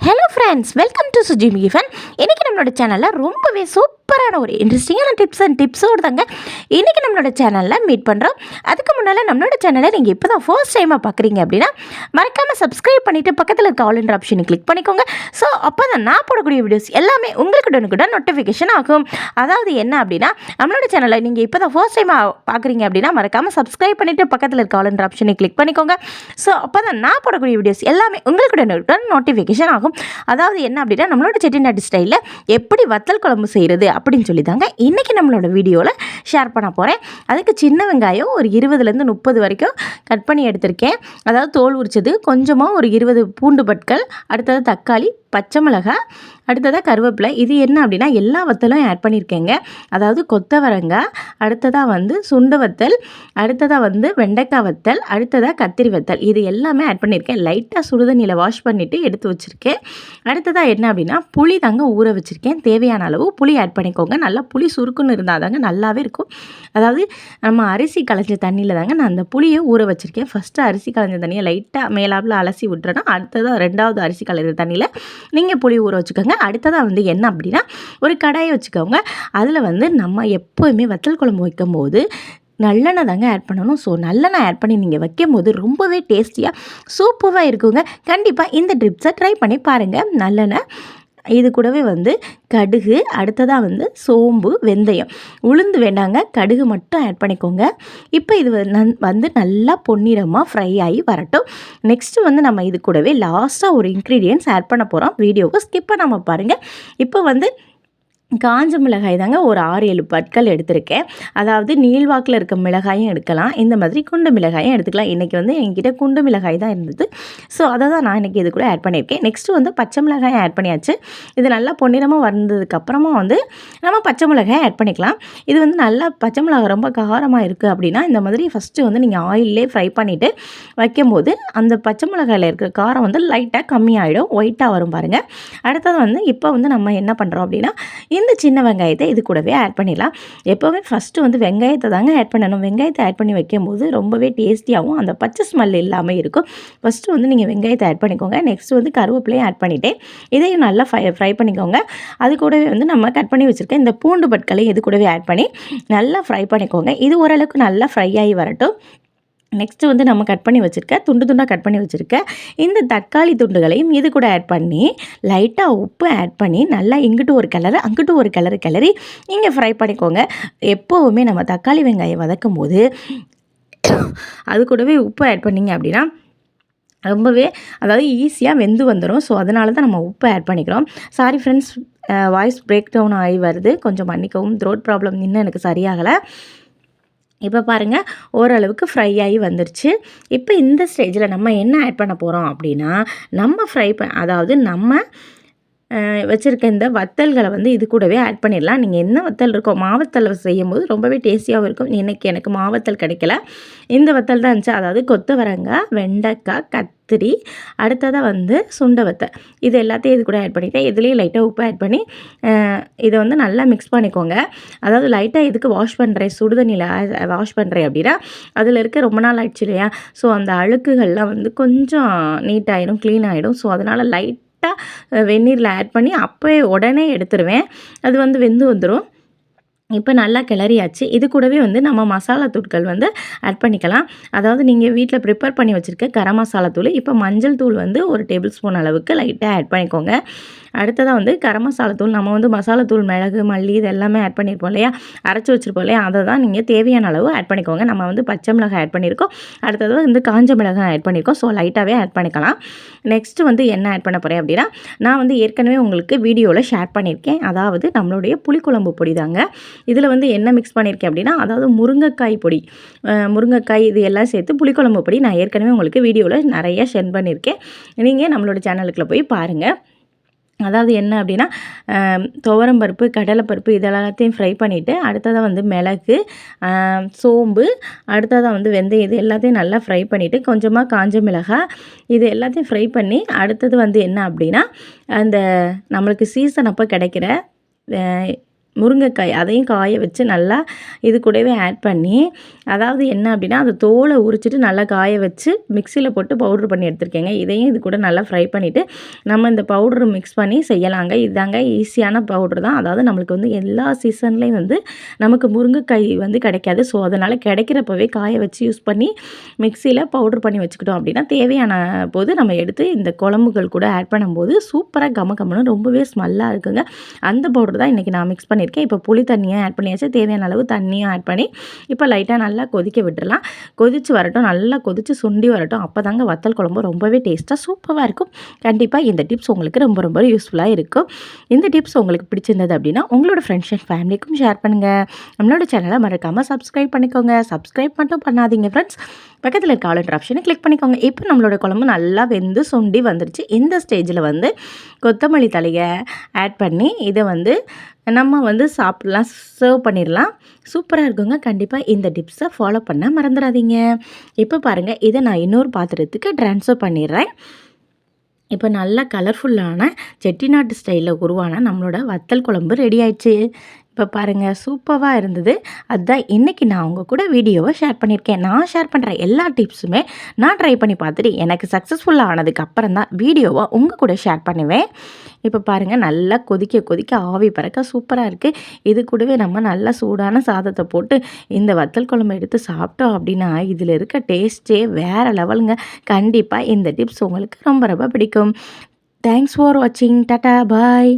Hello friends welcome to Suji மிகிஃபன் இன்றைக்கி நம்மளோட சேனலில் ரொம்பவே சூப்பரான ஒரு இன்ட்ரெஸ்டிங்கான டிப்ஸ் அண்ட் டிப்ஸோடு தாங்க. இன்றைக்கி நம்மளோட சேனலில் மீட் பண்ணுறோம் அதுக்கு முன்னால் நம்மளோட சேனலை நீங்கள் இப்போ தான் ஃபர்ஸ்ட் டைமாக பார்க்குறீங்க அப்படின்னா மறக்காமல் சப்ஸ்கிரைப் பண்ணிவிட்டு பக்கத்தில் இருக்க ஆல் என்ற ஆப்ஷனை கிளிக் பண்ணிக்கோங்க. ஸோ அப்போ தான் நான் போடக்கூடிய வீடியோஸ் எல்லாமே உங்களுக்கு உடனுக்குடன் நோட்டிஃபிகேஷன் ஆகும். அதாவது என்ன அப்படின்னா நம்மளோட சேனலை நீங்கள் இப்போ தான் ஃபர்ஸ்ட் டைமாக பார்க்குறீங்க அப்படின்னா மறக்காமல் சப்ஸ்கிரைப் பண்ணிவிட்டு பக்கத்தில் இருக்க ஆல் என்ற ஆப்ஷனை கிளிக் பண்ணிக்கோங்க. ஸோ அப்போ தான் நான் போடக்கூடிய வீடியோஸ் எல்லாமே உங்களுக்கு உடனுக்குடன் நோட்டிஃபிகேஷன் ஆகும். அதாவது என்ன அப்படின்னா நம்மளோட செட்டிநாட்டு ஸ்டைலில் எப்படி வத்தல் குழம்பு செய்கிறது அப்படின்னு சொல்லி தாங்க இன்றைக்கி நம்மளோட வீடியோவில் ஷேர் பண்ண போகிறேன் அதுக்கு சின்ன வெங்காயம் ஒரு இருபதுலேருந்து முப்பது வரைக்கும் கட் பண்ணி எடுத்திருக்கேன். அதாவது தோல் உரிச்சது கொஞ்சமாக ஒரு இருபது பூண்டு பட்கள் அடுத்தது தக்காளி பச்சை மிளகாய் அடுத்ததாக கருவேப்பிலை. இது என்ன அப்படின்னா எல்லா வத்தலும் ஆட் பண்ணியிருக்கேங்க அதாவது கொத்தவரங்காய் அடுத்ததாக வந்து சுண்டு வத்தல் அடுத்ததாக வந்து வெண்டைக்காய் வத்தல் அடுத்ததாக கத்திரி வத்தல். இது எல்லாமே ஆட் பண்ணியிருக்கேன் லைட்டாக சுடுதண்ணியில் வாஷ் பண்ணிவிட்டு எடுத்து வச்சுருக்கேன். அடுத்ததாக என்ன அப்படின்னா புளி தாங்க ஊற வச்சுருக்கேன். தேவையான அளவு புளி ஆட் பண்ணிக்கோங்க. நல்லா புளி சுருக்குன்னு இருந்தால் தாங்க நல்லாவே இருக்கும். அதாவது நம்ம அரிசி களைஞ்ச தண்ணியில் தாங்க நான் அந்த புளியை ஊற வச்சுருக்கேன். ஃபஸ்ட்டு அரிசி களைஞ்ச தண்ணியை லைட்டாக மேலாப்பில் அலசி விட்டுறேன்னா அடுத்ததாக ரெண்டாவது அரிசி களைஞ்ச தண்ணியில் நீங்கள் புளி ஊற வச்சுக்கோங்க. அடுத்ததாக வந்து என்ன அப்படின்னா ஒரு கடாயை வச்சுக்கோங்க. அதில் வந்து நம்ம எப்போயுமே வத்தல் குழம்பு வைக்கும் போது நல்லெண்ணெய் தாங்க ஆட் பண்ணணும். ஸோ நல்லெண்ணெய் ஆட் பண்ணி நீங்கள் வைக்கும் போது ரொம்பவே டேஸ்டியாக சூப்பராக இருக்குங்க. கண்டிப்பாக இந்த ட்ரிப்ஸை ட்ரை பண்ணி பாருங்கள் நல்லெண்ணெய் இது கூடவே வந்து கடுகு அடுத்ததாக வந்து சோம்பு வெந்தயம். உளுந்து வேண்டாங்க கடுகு மட்டும் ஆட் பண்ணிக்கோங்க. இப்போ இது வந்து நல்லா பொன்னிறமாக ஃப்ரை ஆகி வரட்டும். நெக்ஸ்ட்டு வந்து நம்ம இது கூடவே லாஸ்ட்டாக ஒரு இன்க்ரீடியன்ஸ் ஆட் பண்ண போகிறோம் வீடியோவை ஸ்கிப் பண்ணாமல் பாருங்கள் இப்போ வந்து காஞ்ச மிளகாய் தாங்க ஒரு ஆறு ஏழு பற்கள் எடுத்திருக்கேன். அதாவது நீள்வாக்கில் இருக்க மிளகாயும் எடுக்கலாம். இந்த மாதிரி குண்டு மிளகாயும் எடுத்துக்கலாம். இன்றைக்கி வந்து என்கிட்ட குண்டு மிளகாய் தான் இருந்தது. ஸோ அதை தான் நான் இன்றைக்கி இது கூட ஆட் பண்ணியிருக்கேன். நெக்ஸ்ட்டு வந்து பச்சை மிளகாயும் ஆட் பண்ணியாச்சு. இது நல்லா பொன்னிறமாக வந்ததுக்கப்புறமா வந்து நம்ம பச்சை மிளகாய் ஆட் பண்ணிக்கலாம். இது வந்து நல்லா பச்சை மிளகாய் ரொம்ப காரமாக இருக்குது அப்படின்னா இந்த மாதிரி ஃபஸ்ட்டு வந்து நீங்கள் ஆயிலே ஃப்ரை பண்ணிவிட்டு வைக்கும்போது அந்த பச்சை மிளகாயில் இருக்கிற காரம் வந்து லைட்டாக கம்மியாகிடும் ஒயிட்டாக வரும் பாருங்கள் அடுத்தது வந்து இப்போ வந்து நம்ம என்ன பண்ணுறோம் அப்படின்னா இந்த சின்ன வெங்காயத்தை இது கூடவே ஆட் பண்ணிடலாம். எப்போவுமே ஃபஸ்ட்டு வந்து வெங்காயத்தை தாங்க ஆட் பண்ணணும். வெங்காயத்தை ஆட் பண்ணி வைக்கும்போது ரொம்பவே டேஸ்டியாகவும் அந்த பச்சை ஸ்மெல் இல்லாமல் இருக்கும். ஃபஸ்ட்டு வந்து நீங்கள் வெங்காயத்தை ஆட் பண்ணிக்கோங்க. நெக்ஸ்ட் வந்து கருவேப்பிலையும் ஆட் பண்ணிவிட்டேன் இதையும் நல்லா ஃப்ரை ஃப்ரை பண்ணிக்கோங்க. அது கூடவே வந்து நம்ம கட் பண்ணி வச்சுருக்கேன் இந்த பூண்டு பட்களையும் இது கூடவே ஆட் பண்ணி நல்லா ஃப்ரை பண்ணிக்கோங்க. இது ஓரளவுக்கு நல்லா ஃப்ரை ஆகி வரட்டும். நெக்ஸ்ட்டு வந்து நம்ம கட் பண்ணி வச்சுருக்க துண்டு துண்டாக கட் பண்ணி வச்சுருக்க இந்த தக்காளி துண்டுகளையும் இது கூட ஆட் பண்ணி லைட்டாக உப்பு ஆட் பண்ணி நல்லா இங்கிட்டு ஒரு கலர் அங்கிட்டு ஒரு கலர் கிளறி நீங்கள் ஃப்ரை பண்ணிக்கோங்க. எப்போவுமே நம்ம தக்காளி வெங்காயம் வதக்கும் போது அது கூடவே உப்பு ஆட் பண்ணிங்க அப்படின்னா ரொம்பவே அதாவது ஈஸியாக வெந்து வந்துடும் ஸோ அதனால தான் நம்ம உப்பு ஆட் பண்ணிக்கிறோம். Sorry friends voice break down ஆகி வருது. கொஞ்சம் மன்னிக்கவும். த்ரோட் ப்ராப்ளம் இன்னும் எனக்கு சரியாகலை. இப்போ பாருங்கள் ஓரளவுக்கு ஃப்ரை ஆகி வந்துருச்சு. இப்போ இந்த ஸ்டேஜில் நம்ம என்ன ஆட் பண்ண போகிறோம் அப்படின்னா நம்ம ஃப்ரை ப அதாவது நம்ம வச்சுருக்க இந்த வத்தல்களை வந்து இது கூடவே ஆட் பண்ணிடலாம். நீங்கள் என்ன வத்தல் இருக்கோ மாவத்தல் செய்யும் போது ரொம்பவே டேஸ்டியாகவும் இருக்கும். இன்றைக்கி எனக்கு மாவத்தல் கிடைக்கல. இந்த வத்தல் தான் இருந்துச்சு. அதாவது கொத்தவரங்காய் வெண்டைக்காய் கத்திரி அடுத்ததாக வந்து சுண்டை வத்தல். இது எல்லாத்தையும் இது கூட ஆட் பண்ணிவிட்டேன் இதுலேயும் லைட்டாக உப்பு ஆட் பண்ணி இதை வந்து நல்லா மிக்ஸ் பண்ணிக்கோங்க. அதாவது லைட்டாக இதுக்கு வாஷ் பண்ணுறேன் சுடுதண்ணியில் வாஷ் பண்ணுறேன் அப்படின்னா அதில் இருக்க ரொம்ப நாள் ஆயிடுச்சு இல்லையா? ஸோ அந்த அழுக்குகள்லாம் வந்து கொஞ்சம் நீட் ஆகிடும் க்ளீன் ஆகிடும் ஸோ அதனால் லைட் லைட்டாக வெந்நீரில் ஆட் பண்ணி அப்போ உடனே எடுத்துருவேன். அது வந்து வெந்து வந்துடும் இப்போ நல்லா கிளறியாச்சு. இது கூடவே வந்து நம்ம மசாலா தூட்கள் வந்து ஆட் பண்ணிக்கலாம். அதாவது நீங்கள் வீட்டில் ப்ரிப்பேர் பண்ணி வச்சுருக்க கரம் மசாலா தூள் இப்போ மஞ்சள் தூள் வந்து ஒரு டேபிள் ஸ்பூன் அளவுக்கு லைட்டாக ஆட் பண்ணிக்கோங்க. அடுத்ததாக வந்து கரம் மசாலா தூள் நம்ம வந்து மசாலா தூள் மிளகு மல்லி இது எல்லாமே ஆட் பண்ணியிருப்போம் இல்லையா? அரைச்சி வச்சுருப்போம் இல்லையா? அதை தான் நீங்கள் தேவையான அளவு ஆட் பண்ணிக்கோங்க. நம்ம வந்து பச்சை மிளகாய் ஆட் பண்ணியிருக்கோம். அடுத்தது வந்து காஞ்ச மிளகாய் ஆட் பண்ணியிருக்கோம். ஸோ லைட்டாகவே ஆட் பண்ணிக்கலாம். நெக்ஸ்ட்டு வந்து என்ன ஆட் பண்ண போகிறேன் அப்படின்னா நான் வந்து ஏற்கனவே உங்களுக்கு வீடியோவில் ஷேர் பண்ணியிருக்கேன். அதாவது நம்மளுடைய புளிக்குழம்பு பொடி தாங்க. இதில் வந்து என்ன மிக்ஸ் பண்ணியிருக்கேன் அப்படின்னா அதாவது முருங்கைக்காய் பொடி. முருங்கைக்காய் இது எல்லாம் சேர்த்து புளிக்குழம்பு பொடி நான் ஏற்கனவே உங்களுக்கு வீடியோவில் நிறைய சென்ட் பண்ணியிருக்கேன். நீங்கள் நம்மளோட சேனலுக்குள்ளே போய் பாருங்கள் அதாவது என்ன அப்படின்னா துவரம்பருப்பு கடலைப்பருப்பு இதெல்லாத்தையும் ஃப்ரை பண்ணிவிட்டு அடுத்ததாக வந்து மிளகு சோம்பு அடுத்ததாக வந்து வெந்தயம் இது எல்லாத்தையும் நல்லா ஃப்ரை பண்ணிவிட்டு கொஞ்சமாக காஞ்ச மிளகாய் இது எல்லாத்தையும் ஃப்ரை பண்ணி அடுத்தது வந்து என்ன அப்படின்னா அந்த நம்மளுக்கு சீசன் அப்போ கிடைக்கிற முருங்கைக்காய் அதையும் காய வச்சு நல்லா இது கூடவே ஆட் பண்ணி அதாவது என்ன அப்படின்னா அந்த தோலை உரிச்சிட்டு நல்லா காய வச்சு மிக்சியில் போட்டு பவுட்ரு பண்ணி எடுத்துருக்கேங்க. இதையும் இது கூட நல்லா ஃப்ரை பண்ணிவிட்டு நம்ம இந்த பவுட்ரு மிக்ஸ் பண்ணி செய்யலாங்க. இதாங்க ஈஸியான பவுட்ரு தான். அதாவது நம்மளுக்கு வந்து எல்லா சீசன்லேயும் வந்து நமக்கு முருங்கைக்காய் வந்து கிடைக்காது. ஸோ அதனால் கிடைக்கிறப்பவே காய வச்சு யூஸ் பண்ணி மிக்சியில் பவுட்ரு பண்ணி வச்சுக்கிட்டோம் அப்படின்னா தேவையான போது நம்ம எடுத்து இந்த குழம்புகள் கூட ஆட் பண்ணும்போது சூப்பராக கம கமன்னு ரொம்பவே ஸ்மெல்லாக இருக்குங்க. அந்த பவுட்ரு தான் இன்றைக்கி நான் மிக்ஸ் பண்ணி பண்ணியிருக்கேன். இப்போ புளி தண்ணியை ஆட் பண்ணியாச்சு. தேவையான அளவு தண்ணியும் ஆட் பண்ணி இப்போ லைட்டாக நல்லா கொதிக்க விட்டுடலாம். கொதித்து வரட்டும். நல்லா கொதித்து சுண்டி வரட்டும். அப்போ தாங்க வத்தல் குழம்பு ரொம்பவே டேஸ்ட்டாக சூப்பராக இருக்கும். கண்டிப்பாக இந்த டிப்ஸ் உங்களுக்கு ரொம்ப ரொம்ப யூஸ்ஃபுல்லாக இருக்கும். இந்த டிப்ஸ் உங்களுக்கு பிடிச்சிருந்தது அப்படின்னா உங்களோட ஃப்ரெண்ட்ஸ் அண்ட் ஃபேமிலிக்கும் ஷேர் பண்ணுங்கள் நம்மளோட சேனலை மறக்காமல் சப்ஸ்கிரைப் பண்ணிக்கோங்க. சப்ஸ்கிரைப் மட்டும் பண்ணாதீங்க ஃப்ரெண்ட்ஸ் பக்கத்தில் இருக்க ஆல் ஆப்ஷனை கிளிக் பண்ணிக்கோங்க. இப்போ நம்மளோட குழம்பு நல்லா வெந்து சுண்டி வந்துருச்சு. இந்த ஸ்டேஜில் வந்து கொத்தமல்லி தலையை ஆட் பண்ணி இதை வந்து நம்ம வந்து சாப்பிட்லாம் சர்வ் பண்ணிடலாம். சூப்பராக இருக்குங்க. கண்டிப்பாக இந்த டிப்ஸை ஃபாலோ பண்ண மறந்துடாதீங்க. இப்போ பாருங்கள் இதை நான் இன்னொரு பாத்திரத்துக்கு ட்ரான்ஸ்ஃபர் பண்ணிடுறேன். இப்போ நல்லா கலர்ஃபுல்லான செட்டிநாட்டு ஸ்டைலில் உருவான நம்மளோட வத்தல் குழம்பு ரெடி ஆயிடுச்சு. இப்போ பாருங்கள் சூப்பராக இருந்தது. அதுதான் இன்றைக்கி நான் உங்கள் கூட வீடியோவை ஷேர் பண்ணியிருக்கேன் நான் ஷேர் பண்ணுற எல்லா டிப்ஸுமே நான் ட்ரை பண்ணி பார்த்துட்டு எனக்கு சக்ஸஸ்ஃபுல்லாக ஆனதுக்கு அப்புறம் தான் வீடியோவை உங்கள் கூட ஷேர் பண்ணுவேன். இப்போ பாருங்கள் நல்லா கொதிக்க கொதிக்க ஆவி பறக்க சூப்பராக இருக்குது இது கூடவே நம்ம நல்லா சூடான சாதத்தை போட்டு இந்த வத்தல் குழம்பு எடுத்து சாப்பிட்டோம் அப்படின்னா இதில் இருக்க டேஸ்ட்டே வேறு லெவலுங்க. கண்டிப்பாக இந்த டிப்ஸ் உங்களுக்கு ரொம்ப ரொம்ப பிடிக்கும். தேங்க்ஸ் ஃபார் வாட்சிங் டாட்டா பாய்